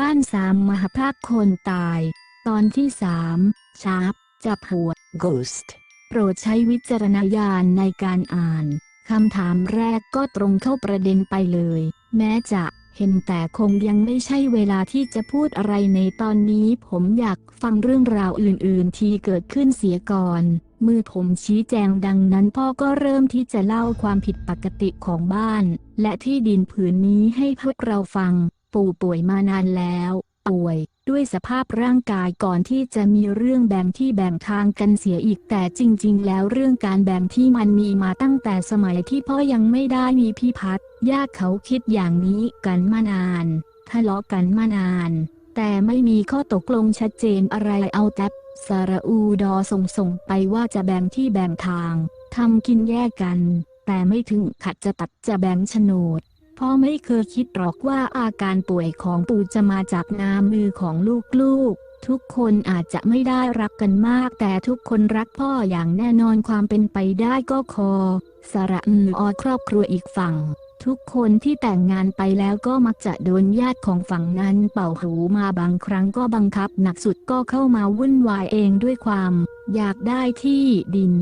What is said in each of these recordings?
บ้านสามมหาภาคคนตาย ตอนที่สามชาร์ปจับหัว Ghost โปรดใช้วิจารณญาณในการอ่าน คำถามแรกก็ตรงเข้าประเด็นไปเลย แม้จะเห็นแต่คงยังไม่ใช่เวลาที่จะพูดอะไรในตอนนี้ผมอยากฟังเรื่องราวอื่นๆ ที่เกิดขึ้นเสียก่อน มือผมชี้แจงดังนั้นพ่อก็เริ่มที่จะเล่าความผิดปกติของบ้าน และที่ดินผืนนี้ให้พวกเราฟัง ปู่ป่วยมานานแล้ว ป่วยด้วยสภาพร่างกายก่อนที่จะมีเรื่องแบ่งที่แบ่งทางกันเสียอีกแต่จริง ๆ แล้วเรื่องการแบ่งที่มันมีมาตั้งแต่สมัยที่พ่อยังไม่ได้มีพี่พัดญาติเขาคิดอย่างนี้กันมานานทะเลาะกันมานาน แต่ไม่มีข้อตกลงชัดเจนอะไรเอาแต่สรอูดอส่งส่งไปว่าจะแบ่งที่แบ่งทางทำกินแยกกัน แต่ไม่ถึงขัดจะตัดจะแบ่งโฉนด พ่อไม่เคยคิดหรอกว่าอาการป่วยของปู่จะมาจากน้ำมือของลูกๆทุกคนอาจจะไม่ได้รักกันมาก แต่ทุกคนรักพ่ออย่างแน่นอนความเป็นไปได้ก็คอ สระอืออครอบครัวอีกฝั่ง ทุกคนที่แต่งงานไปแล้วก็มักจะโดนญาติของฝั่งนั้นเป่าหูมาบางครั้งก็บังคับหนักสุดก็เข้ามาวุ่นวายเองด้วยความ อยากได้ที่ดิน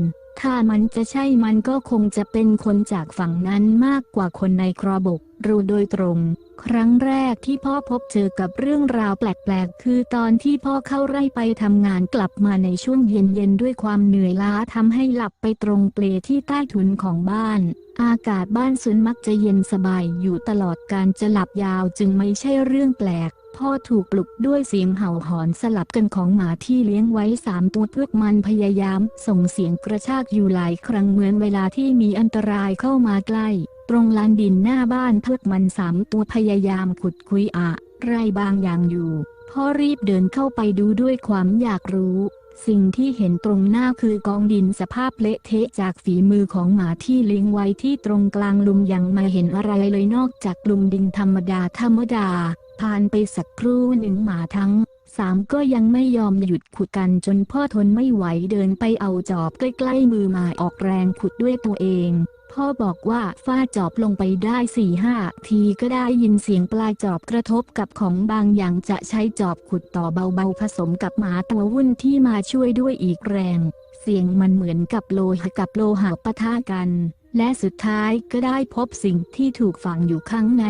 ถ้ามันจะใช่มันก็คงจะเป็นคนจากฝั่งนั้นมากกว่าคนในครอบกรู้โดยตรง ครั้งแรกที่พ่อพบเจอกับเรื่องราวแปลกๆ คือตอนที่พ่อเข้าไร่ไปทำงานกลับมาในช่วงเย็นๆ ด้วยความเหนื่อยล้าทำให้หลับไปตรงเปลที่ใต้ถุนของบ้าน อากาศบ้านซุนมักจะเย็นสบายอยู่ตลอดการจะหลับยาวจึงไม่ใช่เรื่องแปลก พ่อถูกปลุกด้วยเสียงเห่าหอนสลับกันของหมาที่เลี้ยงไว้สามตัวพวกมันพยายาม ส่งเสียงกระชากอยู่หลายครั้งเหมือนเวลาที่มีอันตรายเข้ามาใกล้ ตรงลานดินหน้าบ้านพวกมันสามตัวพยายามขุดคุยอะ ไรบางอย่างอยู่ พ่อรีบเดินเข้าไปดูด้วยความอยากรู้สิ่งที่เห็นตรงหน้าคือกองดินสภาพเละเทะจากฝีมือของหมาที่เลี้ยงไว้ที่ตรงกลางลุมยังไม่เห็นอะไรเลยนอกจากลุมดินธรรมดาธรรมดา ผ่านไปสักครู่หนึ่งหมาทั้งสามก็ยังไม่ยอมหยุดขุดกันจนพ่อทนไม่ไหวเดินไปเอาจอบใกล้ๆมือมาออกแรงขุดด้วยตัวเอง พ่อบอกว่าฟาดจอบลงไปได้สี่ห้าทีก็ได้ยินเสียงปลายจอบกระทบกับของบางอย่างจะใช้จอบขุดต่อเบาๆผสมกับหมาตัววุ่นที่มาช่วยด้วยอีกแรง เสียงมันเหมือนกับโลหะกับโลหะปะทะกัน และสุดท้ายก็ได้พบสิ่งที่ถูกฝังอยู่ข้างใน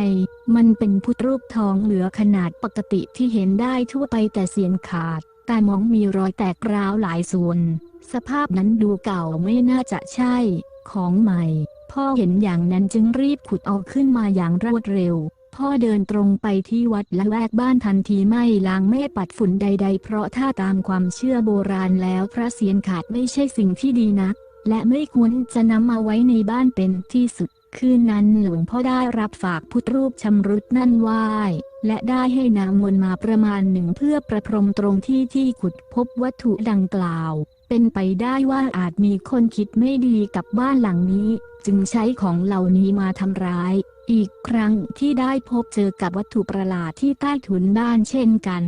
มันเป็นพุทธรูปทองเหลือขนาดปกติที่เห็นได้ทั่วไปแต่เสียนขาด แต่มองมีรอยแตกร้าวหลายส่วน สภาพนั้นดูเก่าไม่น่าจะใช่ ของใหม่ พ่อเห็นอย่างนั้นจึงรีบขุดเอาขึ้นมาอย่างรวดเร็ว พ่อเดินตรงไปที่วัดและแวกบ้านทันทีไม่ล้างเมฆปัดฝุ่นใด ๆ เพราะถ้าตามความเชื่อโบราณแล้วพระเศียรขาดไม่ใช่สิ่งที่ดีนัก และไม่ควรจะนำมาไว้ในบ้านเป็นที่สุด คืนนั้นหลวงพ่อได้รับฝากพุทธรูปชำรุดนั่นไหว้และได้ให้นางมนมาประมาณหนึ่งเพื่อประพรมตรงที่ที่ขุดพบวัตถุดังกล่าว เป็นไปได้ว่าอาจมีคนคิดไม่ดีกับบ้านหลังนี้ จึงใช้ของเหล่านี้มาทำร้าย อีกครั้งที่ได้พบเจอกับวัตถุประหลาดที่ใต้ถุนบ้านเช่นกัน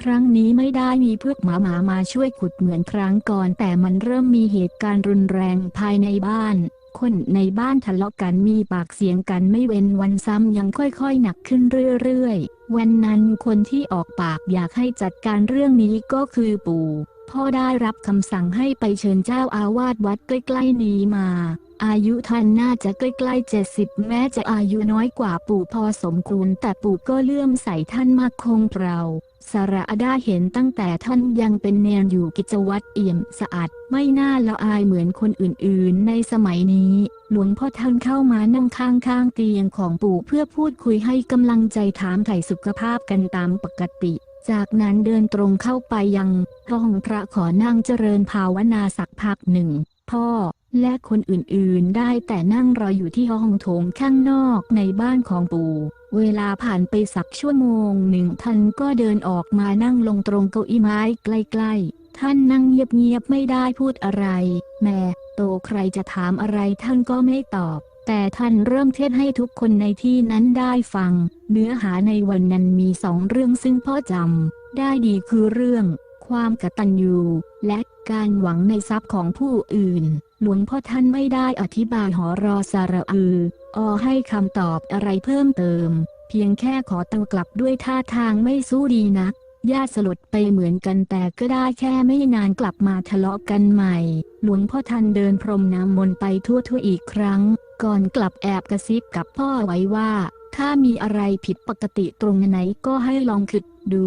ครั้งนี้ไม่ได้มีพวกหมาหมามาช่วยขุดเหมือนครั้งก่อน แต่มันเริ่มมีเหตุการณ์รุนแรงภายในบ้าน คนในบ้านทะเลาะกันมีปากเสียงกันไม่เว้นวันซ้ำยังค่อยๆ หนักขึ้นเรื่อยๆ วันนั้นคนที่ออกปากอยากให้จัดการเรื่องนี้ก็คือปู่พ่อได้รับคำสั่งให้ไปเชิญเจ้าอาวาสวัดใกล้ๆนี้มา อายุท่านน่าจะใกล้ๆเจ็ดสิบแม้จะอายุน้อยกว่าปู่พอสมควรแต่ปู่ก็เลื่อมใส่ท่านมากคงเปล่า สาระได้เห็นตั้งแต่ท่านยังเป็นเนรอยู่กิจวัตรเอี่ยมสะอาดไม่น่าละอายเหมือนคนอื่นๆ ในสมัยนี้ หลวงพ่อท่านเข้ามานั่งข้างๆเตียงของปู่เพื่อพูดคุยให้กำลังใจถามไถ่สุขภาพกันตามปกติ จากนั้นเดินตรงเข้าไปยังห้องพระขอนั่งเจริญภาวนาสักพักหนึ่ง พ่อและคนอื่นๆได้แต่นั่งรออยู่ที่ห้องโถงข้างนอกในบ้านของปู่ เวลาผ่านไปสักชั่วโมงหนึ่งท่านก็เดินออกมานั่งลงตรงเก้าอี้ไม้ใกล้ๆ ท่านนั่งเงียบๆไม่ได้พูดอะไร แม่โตใครจะถามอะไรท่านก็ไม่ตอบ แต่ท่านเริ่มเทศให้ทุกคนในที่นั้นได้ฟัง เนื้อหาในวันนั้นมีสองเรื่องซึ่งพ่อจำได้ดีคือเรื่อง ความกตัญญูและ การหวังในทรัพย์ของผู้อื่น หลวงพ่อท่านไม่ได้อธิบายหอรอสาระอือ อให้คำตอบอะไรเพิ่มเติม เพียงแค่ขอตัวกลับด้วยท่าทางไม่สู้ดีนัก ญาติสลดไปเหมือนกันแต่ก็ได้แค่ไม่นานกลับมาทะเลาะกันใหม่ หลวงพ่อทันเดินพรมน้ำมนต์ไปทั่วทั่วอีกครั้ง ก่อนกลับแอบกระซิบกับพ่อไว้ว่า ถ้ามีอะไรผิดปกติตรงไหนก็ให้ลองคิดดู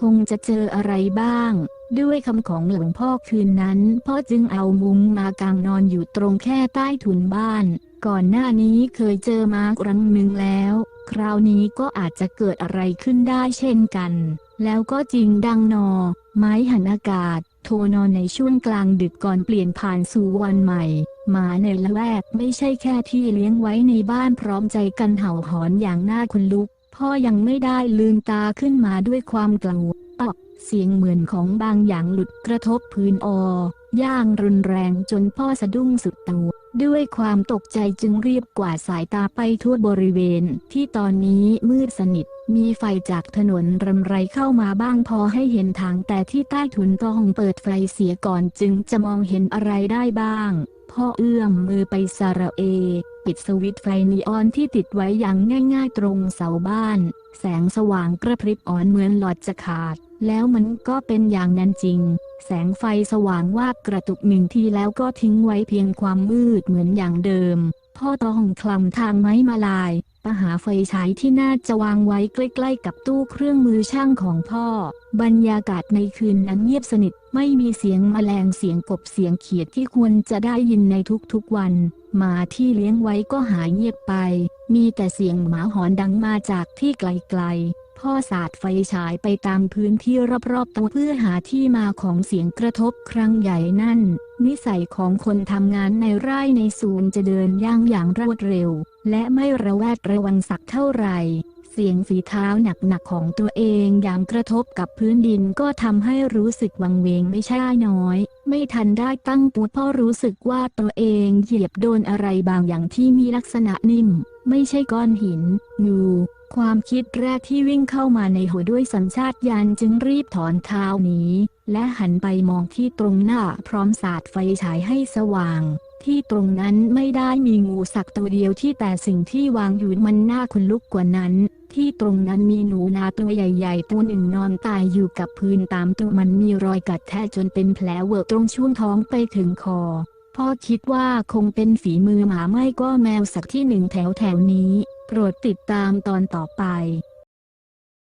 คงจะเจออะไรบ้าง ด้วยคำของหลวงพ่อคืนนั้น พ่อจึงเอามุ้งมากางนอนอยู่ตรงแค่ใต้ถุนบ้าน ก่อนหน้านี้เคยเจอมาครั้งหนึ่งแล้ว คราวนี้ก็อาจจะเกิดอะไรขึ้นได้เช่นกัน แล้วก็จริงดังนอ ไม้หันอากาศ โทรนอนในช่วงกลางดึกก่อนเปลี่ยนผ่านสู่วันใหม่หมาในละแวกไม่ใช่แค่ที่เลี้ยงไว้ในบ้านพร้อมใจกันเห่าหอนอย่างน่าคนลุก พ่อยังไม่ได้ลืมตาขึ้นมาด้วยความกลัว อกเสียงเหมือนของบางอย่างหลุดกระทบพื้นออย่างรุนแรงจนพ่อสะดุ้งสุดตัว ด้วยความตกใจจึงรีบกวาดสายตาไปทั่วบริเวณที่ตอนนี้มืดสนิท มีไฟจากถนนรำไรเข้ามาบ้างพอให้เห็นทางแต่ที่ใต้ถุนต้องเปิดไฟเสียก่อนจึงจะมองเห็นอะไรได้บ้างพ่อเอื้อมมือไปสาระเอ ปิดสวิตช์ไฟนีออนที่ติดไว้อย่างง่ายๆตรงเสาบ้าน แสงสว่างกระพริบอ่อนเหมือนหลอดจะขาด แล้วมันก็เป็นอย่างนั้นจริง แสงไฟสว่างวาบกระตุกหนึ่งทีแล้วก็ทิ้งไว้เพียงความมืดเหมือนอย่างเดิม พ่อต้องคลำทางไม้มาลาย ปหาไฟฉายที่น่าจะวางไว้ใกล้ๆกับตู้เครื่องมือช่างของพ่อ บรรยากาศในคืนนั้นเงียบสนิท ไม่มีเสียงแมลงเสียงกบเสียงเขียดที่ควรจะได้ยินในทุกๆวันหมาที่เลี้ยงไว้ก็หายเงียบไป มีแต่เสียงหมาหอนดังมาจากที่ไกลๆ พ่อสาดไฟฉายไปตามพื้นที่รอบๆตัวเพื่อหาที่มาของเสียงกระทบครั้งใหญ่นั่น นิสัยของคนทำงานในไร่ในศูนย์จะเดินย่างอย่างรวดเร็ว และไม่ระแวดระวังสักเท่าไหร่ เสียงฝีเท้าหนักๆของตัวเองยางกระทบกับพื้นดินก็ทำให้รู้สึกวังเวงไม่ใช่น้อย ไม่ทันได้ตั้งตัวพ่อรู้สึกว่าตัวเองเหยียบโดนอะไรบางอย่างที่มีลักษณะนิ่ม ไม่ใช่ก้อนหินงูความคิดแรกที่วิ่งเข้ามาในหัวด้วยสัญชาตญาณจึงรีบถอนเท้าหนีและหันไปมองที่ตรงหน้าพร้อมสาดไฟฉายให้สว่างที่ตรงนั้นไม่ได้มีงูสักตัวเดียวที่แต่สิ่งที่วางอยู่มันน่าขนลุกกว่านั้น ที่ตรงนั้นมีหนูนาตัวใหญ่ๆ ตัวหนึ่งนอนตายอยู่กับพื้นตามตัวมันมีรอยกัดแทะจนเป็นแผลเวอะตรงช่วงท้องไปถึงคอ พ่อคิดว่าคงเป็นฝีมือหมาไม่ก็แมวสักที่หนึ่งแถวแถวนี้ โปรดติดตามตอนต่อไป